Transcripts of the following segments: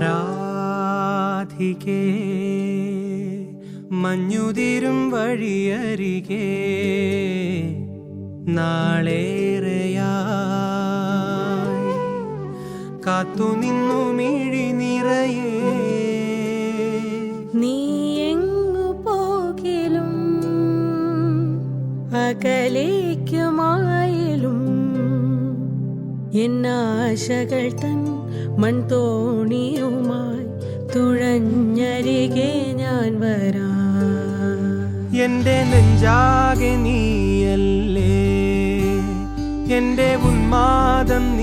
രാവികേ മഞ്ഞുതിരും വഴിയരികേ? നാളേറെയായി കാത്തുനിന്നു മിഴി നിറയേ. നീ എങ്ങു പോകിലും അകലേക്കുമായാലും എന്നാശകൾ തൻ മൺതോണിയുമായി തുഴഞ്ഞരികെ ഞാൻ വരാ. എന്റെ നെഞ്ചാകെ നീയല്ലേ? എന്റെ ഉന്മാദം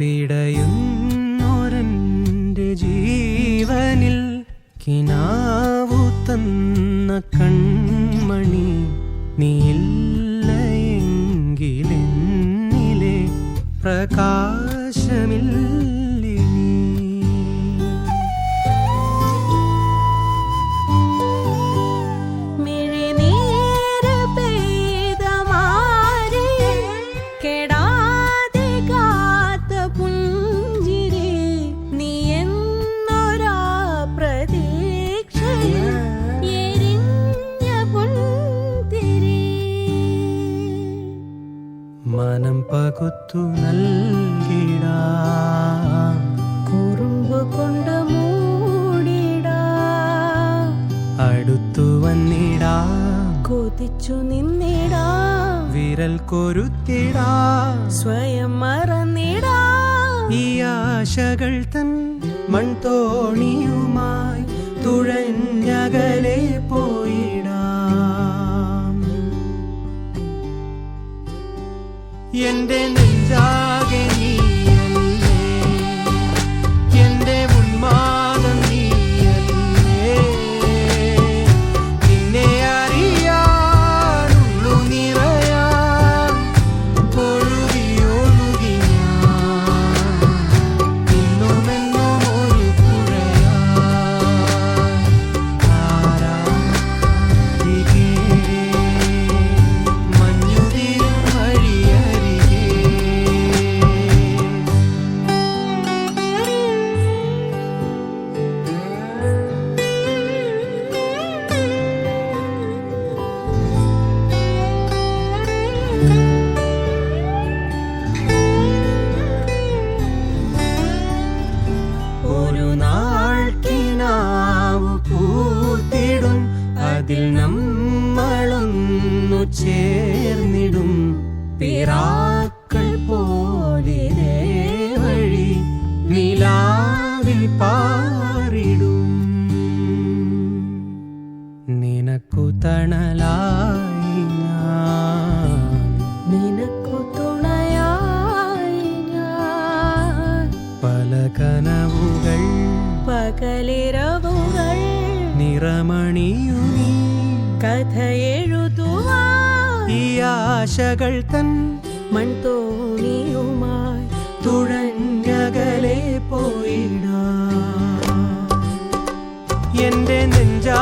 പിടയുന്നൊരന്റെ ജീവനിൽ കിനാവു തന്ന കൺമണി നീയില്ലയെങ്കിലെന്നിലെ പ്രകാശമില്ലേ. പകുത്തു നൽകിടാം. കുറുമ്പ് കൊണ്ട് മൂടിട. അടുത്തു വന്നിടാം. കൊതിച്ചു നിന്നിട. വിരൽ കൊരുത്തിടാം. സ്വയം മറന്നിടാം. ഈ ആശകൾ തൻ മൺതോണിയുമായി തുഴഞ്ഞകലെ പോയിടാം എന്റെ നെഞ്ചാകെ അതിൽ നമ്മളൊന്നു ചേർന്നിടും. പിറാക്കൾ പോലെ വഴി നിലാവിൽ പാറിടും. നിനക്കു തണലായി ഞാൻ. നിനക്കു തുണയായി ഞാൻ. പല കനവുകൾ പകലിരവുകൾ നിറമണിയുമീ കഥ എഴുതുവാൻ ഈ ആശകൾ തൻ മൺതോണിയുമായി തുഴഞ്ഞകലെ പോയിടാ. എന്റെ നെഞ്ചാ